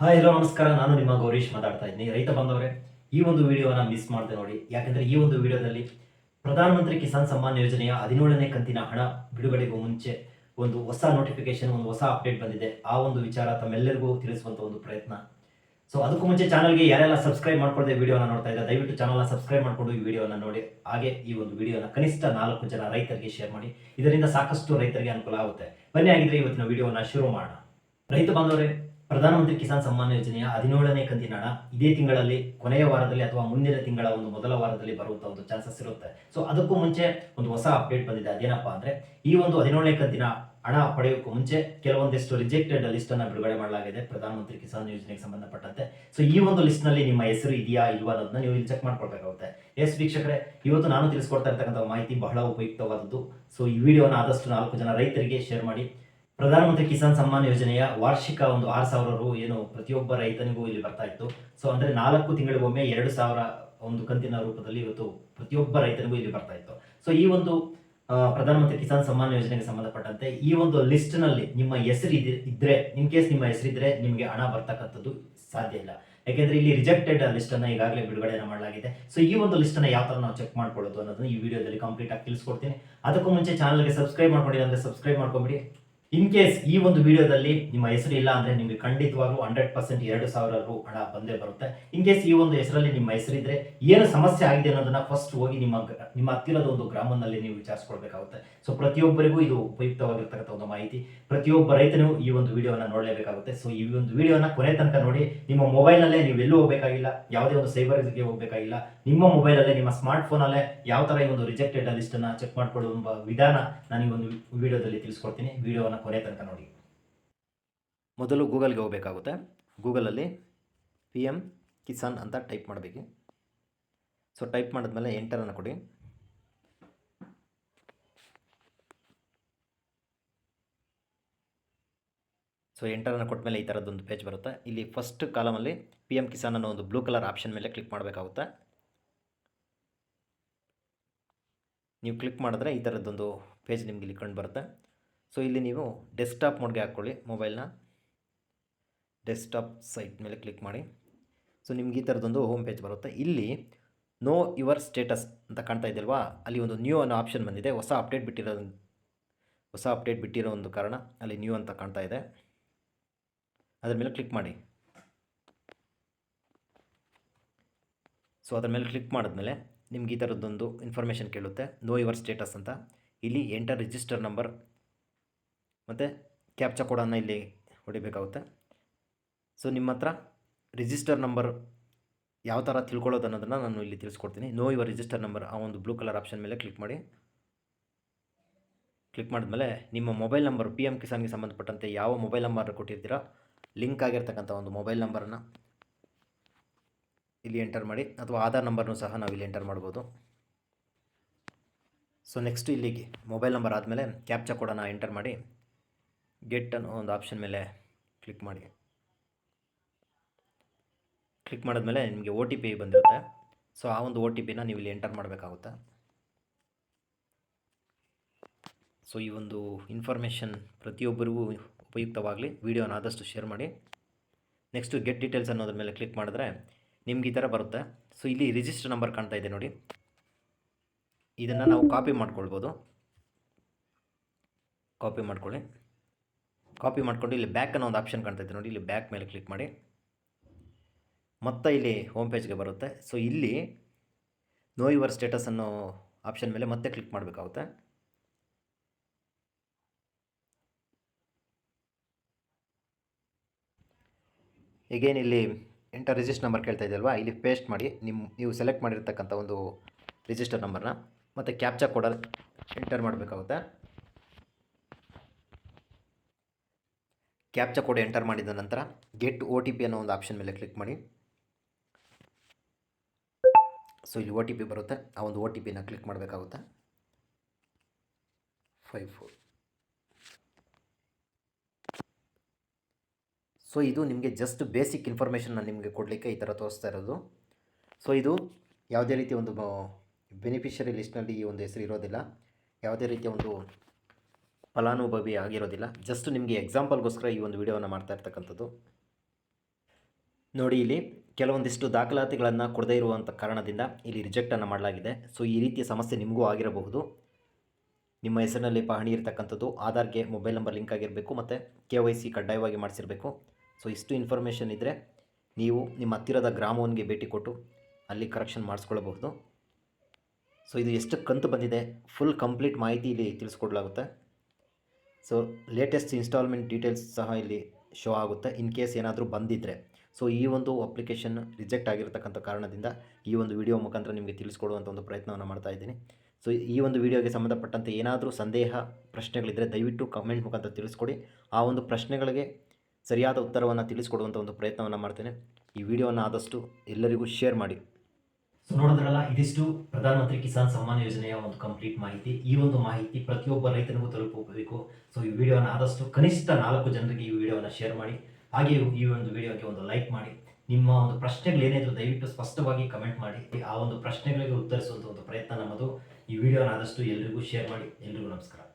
Hi hello ನಮಸ್ಕಾರ. ನಾನು ನಿಮ್ಮ ಗೌರೀಶ್ ಮಾತಾಡ್ತಾ ಇದ್ದೀನಿ. ರೈತ ಬಂದವರೇ ಈ ಒಂದು ವಿಡಿಯೋನ ಮಿಸ್ ಮಾಡಿದೆ ನೋಡಿ. ಯಾಕಂದ್ರೆ ಈ ಒಂದು ವಿಡಿಯೋದಲ್ಲಿ ಪ್ರಧಾನಮಂತ್ರಿ ಕಿಸಾನ್ ಸಮ್ಮಾನ್ ಯೋಜನೆಯ ಹದಿನೇಳನೇ ಕಂತಿನ ಹಣ ಬಿಡುಗಡೆಗೂ ಮುಂಚೆ ಒಂದು ಹೊಸ ನೋಟಿಫಿಕೇಶನ್ ಒಂದು ಹೊಸ ಅಪ್ಡೇಟ್ ಬಂದಿದೆ. ಆ ಒಂದು ವಿಚಾರ ತಮ್ಮೆಲ್ಲರಿಗೂ ತಿಳಿಸುವಂತ ಒಂದು ಪ್ರಯತ್ನ. ಸೊ ಅದಕ್ಕೂ ಮುಂಚೆ ಚಾನಲ್ಗೆ ಯಾರೆಲ್ಲ ಸಬ್ಸ್ಕ್ರೈಬ್ ಮಾಡ್ಕೊಳ್ಳದೆ ವಿಡಿಯೋನ ನೋಡ್ತಾ ಇದ್ದಾರೆ ದಯವಿಟ್ಟು ಚಾನಲ್ನ ಸಬ್ಸ್ಕ್ರೈಬ್ ಮಾಡಿಕೊಂಡು ಈ ವಿಡಿಯೋನ ನೋಡಿ. ಹಾಗೆ ಈ ಒಂದು ವಿಡಿಯೋನ ಕನಿಷ್ಠ ನಾಲ್ಕು ಜನ ರೈತರಿಗೆ ಶೇರ್ ಮಾಡಿ. ಇದರಿಂದ ಸಾಕಷ್ಟು ರೈತರಿಗೆ ಅನುಕೂಲ ಆಗುತ್ತೆ. ಬನ್ನಿ ಆಗಿದ್ರೆ ಇವತ್ತಿನ ವಿಡಿಯೋನ ಶುರು ಮಾಡೋಣ. ರೈತ ಬಾಂಧವರೇ ಪ್ರಧಾನಮಂತ್ರಿ ಕಿಸಾನ್ ಸಮ್ಮಾನ್ ಯೋಜನೆಯ ಹದಿನೇಳನೇ ಕಂತಿನ ಹಣ ಇದೇ ತಿಂಗಳಲ್ಲಿ, ಕೊನೆಯ ವಾರದಲ್ಲಿ ಅಥವಾ ಮುಂದಿನ ತಿಂಗಳ ಒಂದು ಮೊದಲ ವಾರದಲ್ಲಿ ಬರುವಂತ ಒಂದು ಚಾನ್ಸಸ್ ಇರುತ್ತೆ. ಸೊ ಅದಕ್ಕೂ ಮುಂಚೆ ಒಂದು ಹೊಸ ಅಪ್ಡೇಟ್ ಬಂದಿದೆ. ಅದೇನಪ್ಪಾ ಅಂದ್ರೆ, ಈ ಒಂದು ಹದಿನೇಳನೇ ಕಂತಿನ ಹಣ ಪಡೆಯೋಕ್ಕೂ ಮುಂಚೆ ಕೆಲವೊಂದಿಷ್ಟು ರಿಜೆಕ್ಟೆಡ್ ಲಿಸ್ಟ್ ಅನ್ನ ಬಿಡುಗಡೆ ಮಾಡಲಾಗಿದೆ ಪ್ರಧಾನಮಂತ್ರಿ ಕಿಸಾನ್ ಯೋಜನೆಗೆ ಸಂಬಂಧಪಟ್ಟಂತೆ. ಸೊ ಈ ಒಂದು ಲಿಸ್ಟ್ನಲ್ಲಿ ನಿಮ್ಮ ಹೆಸರು ಇದೆಯಾ ಇಲ್ವಾ ಅನ್ನೋದನ್ನ ನೀವು ಇಲ್ಲಿ ಚೆಕ್ ಮಾಡ್ಕೊಳ್ಬೇಕಾಗುತ್ತೆ. ಎಸ್ ವೀಕ್ಷಕರೇ, ಇವತ್ತು ನಾನು ತಿಳಿಸ್ಕೊಡ್ತಾ ಇರ್ತಕ್ಕಂಥ ಮಾಹಿತಿ ಬಹಳ ಉಪಯುಕ್ತವಾದದ್ದು. ಸೊ ಈ ವಿಡಿಯೋನ ಆದಷ್ಟು ನಾಲ್ಕು ಜನ ರೈತರಿಗೆ ಶೇರ್ ಮಾಡಿ. ಪ್ರಧಾನಮಂತ್ರಿ ಕಿಸಾನ್ ಸಮ್ಮಾನ್ ಯೋಜನೆಯ ವಾರ್ಷಿಕ ಒಂದು ಆರು ಸಾವಿರ ರು ಏನು ಪ್ರತಿಯೊಬ್ಬ ರೈತನಿಗೂ ಇಲ್ಲಿ ಬರ್ತಾ ಇತ್ತು. ಸೊ ಅಂದ್ರೆ ನಾಲ್ಕು ತಿಂಗಳಿಗೊಮ್ಮೆ ಎರಡು ಸಾವಿರ ಒಂದು ಕಂತಿನ ರೂಪದಲ್ಲಿ ಇವತ್ತು ಪ್ರತಿಯೊಬ್ಬ ರೈತನಿಗೂ ಇಲ್ಲಿ ಬರ್ತಾ ಇತ್ತು. ಸೊ ಈ ಒಂದು ಪ್ರಧಾನಮಂತ್ರಿ ಕಿಸಾನ್ ಸಮ್ಮಾನ್ ಯೋಜನೆಗೆ ಸಂಬಂಧಪಟ್ಟಂತೆ ಈ ಒಂದು ಲಿಸ್ಟ್ನಲ್ಲಿ ನಿಮ್ಮ ಹೆಸರು ಇದ್- ಇದ್ರೆ ಇನ್ ಕೇಸ್ ನಿಮ್ಮ ಹೆಸರಿದ್ರೆ ನಿಮಗೆ ಹಣ ಬರ್ತಕ್ಕಂಥದ್ದು ಸಾಧ್ಯ ಇಲ್ಲ. ಯಾಕೆಂದ್ರೆ ಇಲ್ಲಿ ರಿಜೆಕ್ಟೆಡ್ ಲಿಸ್ಟ್ ಅನ್ನ ಈಗಾಗಲೇ ಬಿಡುಗಡೆ ಮಾಡಲಾಗಿದೆ. ಸೊ ಈ ಒಂದು ಲಿಸ್ಟ್ ಅನ್ನ ಯಾವ ತರ ನಾವು ಚೆಕ್ ಮಾಡ್ಕೊಳ್ಳೋದು ಅನ್ನೋದನ್ನ ಈ ವಿಡಿಯೋದಲ್ಲಿ ಕಂಪ್ಲೀಟ್ ಆಗಿ ತಿಳಿಸ್ಕೊಡ್ತೀನಿ. ಅದಕ್ಕೂ ಮುಂಚೆ ಚಾನಲ್ಗೆ ಸಬ್ಸ್ಕ್ರೈಬ್ ಮಾಡ್ಕೊಂಡಿಲ್ಲ ಅಂದ್ರೆ ಸಬ್ಸ್ಕ್ರೈಬ್ ಮಾಡ್ಕೊಂಬಿಡಿ. ಇನ್ ಕೇಸ್ ಈ ಒಂದು ವಿಡಿಯೋದಲ್ಲಿ ನಿಮ್ಮ ಹೆಸರು ಇಲ್ಲ ಅಂದ್ರೆ ನಿಮಗೆ ಖಂಡಿತವಾಗ್ಲೂ ಹಂಡ್ರೆಡ್ ಪರ್ಸೆಂಟ್ ಎರಡು ಸಾವಿರ ರು ಹಣ ಬಂದೇ ಬರುತ್ತೆ. ಇನ್ ಕೇಸ್ ಈ ಒಂದು ಹೆಸರಲ್ಲಿ ನಿಮ್ಮ ಹೆಸರಿದ್ರೆ ಏನು ಸಮಸ್ಯೆ ಆಗಿದೆ ಅನ್ನೋದನ್ನ ಫಸ್ಟ್ ಹೋಗಿ ನಿಮ್ಮ ನಿಮ್ಮ ಹತ್ತಿರದ ಒಂದು ಗ್ರಾಮದಲ್ಲಿ ನೀವು ವಿಚಾರಿಸ್ಕೊಳ್ಬೇಕಾಗುತ್ತೆ. ಸೊ ಪ್ರತಿಯೊಬ್ಬರಿಗೂ ಇದು ಉಪಯುಕ್ತವಾಗಿರ್ತಕ್ಕಂಥ ಒಂದು ಮಾಹಿತಿ. ಪ್ರತಿಯೊಬ್ಬ ರೈತನು ಈ ಒಂದು ವಿಡಿಯೋನ ನೋಡಲೇಬೇಕಾಗುತ್ತೆ. ಸೊ ಈ ಒಂದು ವಿಡಿಯೋನ ಕೊನೆ ತನಕ ನೋಡಿ ನಿಮ್ಮ ಮೊಬೈಲ್ನಲ್ಲೇ ನೀವು ಎಲ್ಲೂ ಹೋಗಬೇಕಾಗಿಲ್ಲ, ಯಾವುದೇ ಒಂದು ಸೈಬರ್ಗೆ ಹೋಗಬೇಕಾಗಿಲ್ಲ, ನಿಮ್ಮ ಮೊಬೈಲಲ್ಲೇ ನಿಮ್ಮ ಸ್ಮಾರ್ಟ್ ಫೋನಲ್ಲೇ ಯಾವ ತರ ಈ ಒಂದು ರಿಜೆಕ್ಟೆಡ್ ಲಿಸ್ಟ್ ಅನ್ನ ಚೆಕ್ ಮಾಡ್ಕೊಳ್ಳುವ ವಿಧಾನ ನಾನು ಈ ಒಂದು ವಿಡಿಯೋದಲ್ಲಿ ತಿಳಿಸ್ಕೊಡ್ತೀನಿ. ವಿಡಿಯೋನ ಕೊನೆ ತನಕ ನೋಡಿ. ಮೊದಲು ಗೂಗಲ್ಗೆ ಹೋಗಬೇಕಾಗುತ್ತೆ. ಗೂಗಲಲ್ಲಿ ಪಿ ಎಂ ಕಿಸಾನ್ ಅಂತ ಟೈಪ್ ಮಾಡಬೇಕು. ಸೊ, ಟೈಪ್ ಮಾಡಿದ್ಮೇಲೆ ಎಂಟರನ್ನು ಕೊಡಿ. ಸೊ ಎಂಟರನ್ನು ಕೊಟ್ಮೇಲೆ ಈ ಥರದ್ದೊಂದು ಪೇಜ್ ಬರುತ್ತೆ. ಇಲ್ಲಿ ಫಸ್ಟ್ ಕಾಲಮಲ್ಲಿ ಪಿ ಎಂ ಕಿಸಾನ್ ಅನ್ನೋ ಒಂದು ಬ್ಲೂ ಕಲರ್ ಆಪ್ಷನ್ ಮೇಲೆ ಕ್ಲಿಕ್ ಮಾಡಬೇಕಾಗುತ್ತೆ. ನೀವು ಕ್ಲಿಕ್ ಮಾಡಿದ್ರೆ ಈ ಥರದ್ದೊಂದು ಪೇಜ್ ನಿಮಗೆ ಇಲ್ಲಿ ಕಂಡು ಬರುತ್ತೆ. ಸೊ ಇಲ್ಲಿ ನೀವು ಡೆಸ್ಕ್ಟಾಪ್ ಮೋಡ್ಗೆ ಹಾಕ್ಕೊಳ್ಳಿ ಮೊಬೈಲ್ನ ಡೆಸ್ಕ್ಟಾಪ್ ಸೈಟ್ ಮೇಲೆ ಕ್ಲಿಕ್ ಮಾಡಿ. ಸೊ ನಿಮ್ಗೆ ಈ ಥರದೊಂದು ಹೋಮ್ ಪೇಜ್ ಬರುತ್ತೆ. ಇಲ್ಲಿ ನೋ ಯುವರ್ ಸ್ಟೇಟಸ್ ಅಂತ ಕಾಣ್ತಾ ಇದೆಯಲ್ವಾ ಅಲ್ಲಿ ಒಂದು ನ್ಯೂ ಅನ್ನೋ ಆಪ್ಷನ್ ಬಂದಿದೆ. ಹೊಸ ಅಪ್ಡೇಟ್ ಬಿಟ್ಟಿರೋ ಹೊಸ ಅಪ್ಡೇಟ್ ಬಿಟ್ಟಿರೋ ಒಂದು ಕಾರಣ ಅಲ್ಲಿ ನ್ಯೂ ಅಂತ ಕಾಣ್ತಾ ಇದೆ. ಅದ್ರ ಮೇಲೆ ಕ್ಲಿಕ್ ಮಾಡಿ. ಸೊ ಅದರ ಮೇಲೆ ಕ್ಲಿಕ್ ಮಾಡಿದ್ಮೇಲೆ ನಿಮ್ಗೆ ಈ ಥರದ್ದೊಂದು ಇನ್ಫಾರ್ಮೇಷನ್ ಕೇಳುತ್ತೆ. ನೋ ಯುವರ್ ಸ್ಟೇಟಸ್ ಅಂತ. ಇಲ್ಲಿ ಎಂಟರ್ ರಿಜಿಸ್ಟರ್ ನಂಬರ್ ಮತ್ತು ಕ್ಯಾಪ್ಚ ಕೋಡನ್ನು ಇಲ್ಲಿ ಹೊಡಿಬೇಕಾಗುತ್ತೆ. ಸೊ ನಿಮ್ಮ ಹತ್ರ ರಿಜಿಸ್ಟರ್ ನಂಬರ್ ಯಾವ ಥರ ತಿಳ್ಕೊಳ್ಳೋದು ಅನ್ನೋದನ್ನು ನಾನು ಇಲ್ಲಿ ತಿಳಿಸ್ಕೊಡ್ತೀನಿ. ನೋ ಯುವರ್ ರಿಜಿಸ್ಟರ್ ನಂಬರ್ ಆ ಒಂದು ಬ್ಲೂ ಕಲರ್ ಆಪ್ಷನ್ ಮೇಲೆ ಕ್ಲಿಕ್ ಮಾಡಿ. ಕ್ಲಿಕ್ ಮಾಡಿದ್ಮೇಲೆ ನಿಮ್ಮ ಮೊಬೈಲ್ ನಂಬರ್ ಪಿ ಎಂ ಕಿಸಾನ್ಗೆ ಸಂಬಂಧಪಟ್ಟಂತೆ ಯಾವ ಮೊಬೈಲ್ ನಂಬರ್ ಕೊಟ್ಟಿರ್ತೀರಾ ಲಿಂಕ್ ಆಗಿರ್ತಕ್ಕಂಥ ಒಂದು ಮೊಬೈಲ್ ನಂಬರನ್ನು ಇಲ್ಲಿ ಎಂಟರ್ ಮಾಡಿ. ಅಥವಾ ಆಧಾರ್ ನಂಬರ್ನು ಸಹ ನಾವು ಇಲ್ಲಿ ಎಂಟರ್ ಮಾಡ್ಬೋದು. ಸೊ ನೆಕ್ಸ್ಟ್ ಇಲ್ಲಿಗೆ ಮೊಬೈಲ್ ನಂಬರ್ ಆದಮೇಲೆ ಕ್ಯಾಪ್ಚಾ ಕೋಡನ್ನು ಎಂಟರ್ ಮಾಡಿ. ಗೆಟ್ ಅನ್ನೋ ಒಂದು ಆಪ್ಷನ್ ಮೇಲೆ ಕ್ಲಿಕ್ ಮಾಡಿ. ಕ್ಲಿಕ್ ಮಾಡಿದ್ಮೇಲೆ ನಿಮಗೆ ಒ ಟಿ ಪಿ ಬಂದಿರುತ್ತೆ. ಸೊ ಆ ಒಂದು ಒ ಟಿ ಪಿನ ನೀವು ಇಲ್ಲಿ ಎಂಟರ್ ಮಾಡಬೇಕಾಗುತ್ತೆ. ಸೊ ಈ ಒಂದು ಇನ್ಫಾರ್ಮೇಷನ್ ಪ್ರತಿಯೊಬ್ಬರಿಗೂ ಉಪಯುಕ್ತವಾಗಲಿ, ವಿಡಿಯೋನ ಆದಷ್ಟು ಶೇರ್ ಮಾಡಿ. ನೆಕ್ಸ್ಟು ಗೆಟ್ ಡೀಟೇಲ್ಸ್ ಅನ್ನೋದ್ರ ಮೇಲೆ ಕ್ಲಿಕ್ ಮಾಡಿದ್ರೆ ನಿಮ್ಗೆ ಈ ಥರ ಬರುತ್ತೆ. ಸೊ ಇಲ್ಲಿ ರಿಜಿಸ್ಟರ್ ನಂಬರ್ ಕಾಣ್ತಾ ಇದೆ ನೋಡಿ. ಇದನ್ನು ನಾವು ಕಾಪಿ ಮಾಡ್ಕೊಳ್ಬೋದು. ಕಾಪಿ ಮಾಡ್ಕೊಳ್ಳಿ. ಕಾಪಿ ಮಾಡ್ಕೊಂಡು ಇಲ್ಲಿ ಬ್ಯಾಕ್ ಅನ್ನೋ ಒಂದು ಆಪ್ಷನ್ ಕಾಣ್ತಾ ಇದೆ ನೋಡಿ, ಇಲ್ಲಿ ಬ್ಯಾಕ್ ಮೇಲೆ ಕ್ಲಿಕ್ ಮಾಡಿ. ಮತ್ತೆ ಇಲ್ಲಿ ಹೋಮ್ ಪೇಜ್ಗೆ ಬರುತ್ತೆ. ಸೊ ಇಲ್ಲಿ ನೋ ಯುವರ್ ಸ್ಟೇಟಸ್ ಅನ್ನೋ ಆಪ್ಷನ್ ಮೇಲೆ ಮತ್ತೆ ಕ್ಲಿಕ್ ಮಾಡಬೇಕಾಗುತ್ತೆ. ಈಗೇನು ಇಲ್ಲಿ ಎಂಟರ್ ರಿಜಿಸ್ಟರ್ ನಂಬರ್ ಕೇಳ್ತಾ ಇದೆಯಲ್ವಾ? ಇಲ್ಲಿ ಪೇಸ್ಟ್ ಮಾಡಿ ನಿಮ್ಮ ನೀವು ಸೆಲೆಕ್ಟ್ ಮಾಡಿರ್ತಕ್ಕಂಥ ಒಂದು ರಿಜಿಸ್ಟರ್ ನಂಬರ್ನ ಮತ್ತು ಕ್ಯಾಪ್ಚಾ ಕೋಡ ಎಂಟರ್ ಮಾಡಬೇಕಾಗುತ್ತೆ. ಕ್ಯಾಪ್ಚಾ ಕೋಡ್ ಎಂಟರ್ ಮಾಡಿದ ನಂತರ ಗೆಟ್ ಒ ಟಿ ಪಿ ಅನ್ನೋ ಒಂದು ಆಪ್ಷನ್ ಮೇಲೆ ಕ್ಲಿಕ್ ಮಾಡಿ. ಸೊ, ಇಲ್ಲಿ ಒ ಟಿ ಪಿ ಬರುತ್ತೆ. ಆ ಒಂದು ಒ ಟಿ ಪಿನ ಕ್ಲಿಕ್ ಮಾಡಬೇಕಾಗುತ್ತೆ. Five four. ಸೊ, ಇದು ನಿಮಗೆ ಜಸ್ಟ್ ಬೇಸಿಕ್ ಇನ್ಫಾರ್ಮೇಷನ್ನ ನಿಮಗೆ ಕೊಡಲಿಕ್ಕೆ ಈ ಥರ ತೋರಿಸ್ತಾ ಇರೋದು. ಸೊ, ಇದು ಯಾವುದೇ ರೀತಿಯ ಒಂದು ಬೆನಿಫಿಷರಿ ಲಿಸ್ಟ್ನಲ್ಲಿ ಈ ಒಂದು ಹೆಸರು ಇರೋದಿಲ್ಲ. ಯಾವುದೇ ರೀತಿಯ ಒಂದು ಫಲಾನುಭವಿ ಆಗಿರೋದಿಲ್ಲ. ಜಸ್ಟ್ ನಿಮಗೆ ಎಕ್ಸಾಂಪಲ್ಗೋಸ್ಕರ ಈ ಒಂದು ವಿಡಿಯೋನ ಮಾಡ್ತಾ ಇರ್ತಕ್ಕಂಥದ್ದು. ನೋಡಿ ಇಲ್ಲಿ, ಕೆಲವೊಂದಿಷ್ಟು ದಾಖಲಾತಿಗಳನ್ನು ಕೊಡದೇ ಇರುವಂಥ ಕಾರಣದಿಂದ ಇಲ್ಲಿ ರಿಜೆಕ್ಟನ್ನು ಮಾಡಲಾಗಿದೆ. ಸೊ ಈ ರೀತಿಯ ಸಮಸ್ಯೆ ನಿಮಗೂ ಆಗಿರಬಹುದು. ನಿಮ್ಮ ಹೆಸರಿನಲ್ಲಿ ಪಹಣಿ ಇರತಕ್ಕಂಥದ್ದು, ಆಧಾರ್ಗೆ ಮೊಬೈಲ್ ನಂಬರ್ ಲಿಂಕ್ ಆಗಿರಬೇಕು ಮತ್ತು ಕೆ ವೈ ಸಿ ಕಡ್ಡಾಯವಾಗಿ ಮಾಡಿಸಿರಬೇಕು. ಸೊ ಇಷ್ಟು ಇನ್ಫಾರ್ಮೇಷನ್ ಇದ್ದರೆ ನೀವು ನಿಮ್ಮ ಹತ್ತಿರದ ಗ್ರಾಮವನ್ಗೆ ಭೇಟಿ ಕೊಟ್ಟು ಅಲ್ಲಿ ಕರೆಕ್ಷನ್ ಮಾಡಿಸ್ಕೊಳ್ಬಹುದು. ಸೊ ಇದು ಎಷ್ಟು ಕಂತು ಬಂದಿದೆ? ಫುಲ್ ಕಂಪ್ಲೀಟ್ ಮಾಹಿತಿ ಇಲ್ಲಿ ತಿಳಿಸ್ಕೊಡ್ಲಾಗುತ್ತೆ. ಸೊ ಲೇಟೆಸ್ಟ್ ಇನ್ಸ್ಟಾಲ್ಮೆಂಟ್ ಡೀಟೇಲ್ಸ್ ಸಹ ಇಲ್ಲಿ ಶೋ ಆಗುತ್ತೆ. ಇನ್ ಕೇಸ್ ಏನಾದರೂ ಬಂದಿದ್ದರೆ ಸೊ ಈ ಒಂದು ಅಪ್ಲಿಕೇಶನ್ ರಿಜೆಕ್ಟ್ ಆಗಿರತಕ್ಕಂಥ ಕಾರಣದಿಂದ ಈ ಒಂದು ವಿಡಿಯೋ ಮುಖಾಂತರ ನಿಮಗೆ ತಿಳಿಸ್ಕೊಡುವಂಥ ಒಂದು ಪ್ರಯತ್ನವನ್ನು ಮಾಡ್ತಾ ಇದ್ದೀನಿ. ಸೊ ಈ ಒಂದು ವಿಡಿಯೋಗೆ ಸಂಬಂಧಪಟ್ಟಂತೆ ಏನಾದರೂ ಸಂದೇಹ ಪ್ರಶ್ನೆಗಳಿದ್ದರೆ ದಯವಿಟ್ಟು ಕಮೆಂಟ್ ಮುಖಾಂತರ ತಿಳಿಸ್ಕೊಡಿ. ಆ ಒಂದು ಪ್ರಶ್ನೆಗಳಿಗೆ ಸರಿಯಾದ ಉತ್ತರವನ್ನು ತಿಳಿಸ್ಕೊಡುವಂಥ ಒಂದು ಪ್ರಯತ್ನವನ್ನು ಮಾಡ್ತೇನೆ. ಈ ವಿಡಿಯೋವನ್ನು ಆದಷ್ಟು ಎಲ್ಲರಿಗೂ ಶೇರ್ ಮಾಡಿ. ಸೊ ನೋಡಿದ್ರಲ್ಲ ಇದಿಷ್ಟು ಪ್ರಧಾನಮಂತ್ರಿ ಕಿಸಾನ್ ಸಮ್ಮಾನ್ ಯೋಜನೆಯ ಒಂದು ಕಂಪ್ಲೀಟ್ ಮಾಹಿತಿ. ಈ ಒಂದು ಮಾಹಿತಿ ಪ್ರತಿಯೊಬ್ಬ ರೈತನಿಗೂ ತಲುಪಬೇಕು. ಸೊ ಈ ವಿಡಿಯೋನ ಆದಷ್ಟು ಕನಿಷ್ಠ ನಾಲ್ಕು ಜನರಿಗೆ ಈ ವಿಡಿಯೋವನ್ನು ಶೇರ್ ಮಾಡಿ. ಹಾಗೆ ಈ ಒಂದು ವಿಡಿಯೋಗೆ ಒಂದು ಲೈಕ್ ಮಾಡಿ. ನಿಮ್ಮ ಒಂದು ಪ್ರಶ್ನೆಗಳು ಏನಿದ್ರು ದಯವಿಟ್ಟು ಸ್ಪಷ್ಟವಾಗಿ ಕಮೆಂಟ್ ಮಾಡಿ. ಆ ಒಂದು ಪ್ರಶ್ನೆಗಳಿಗೆ ಉತ್ತರಿಸುವಂಥ ಒಂದು ಪ್ರಯತ್ನ ನಮ್ಮದು. ಈ ವಿಡಿಯೋನ ಆದಷ್ಟು ಎಲ್ರಿಗೂ ಶೇರ್ ಮಾಡಿ. ಎಲ್ರಿಗೂ ನಮಸ್ಕಾರ.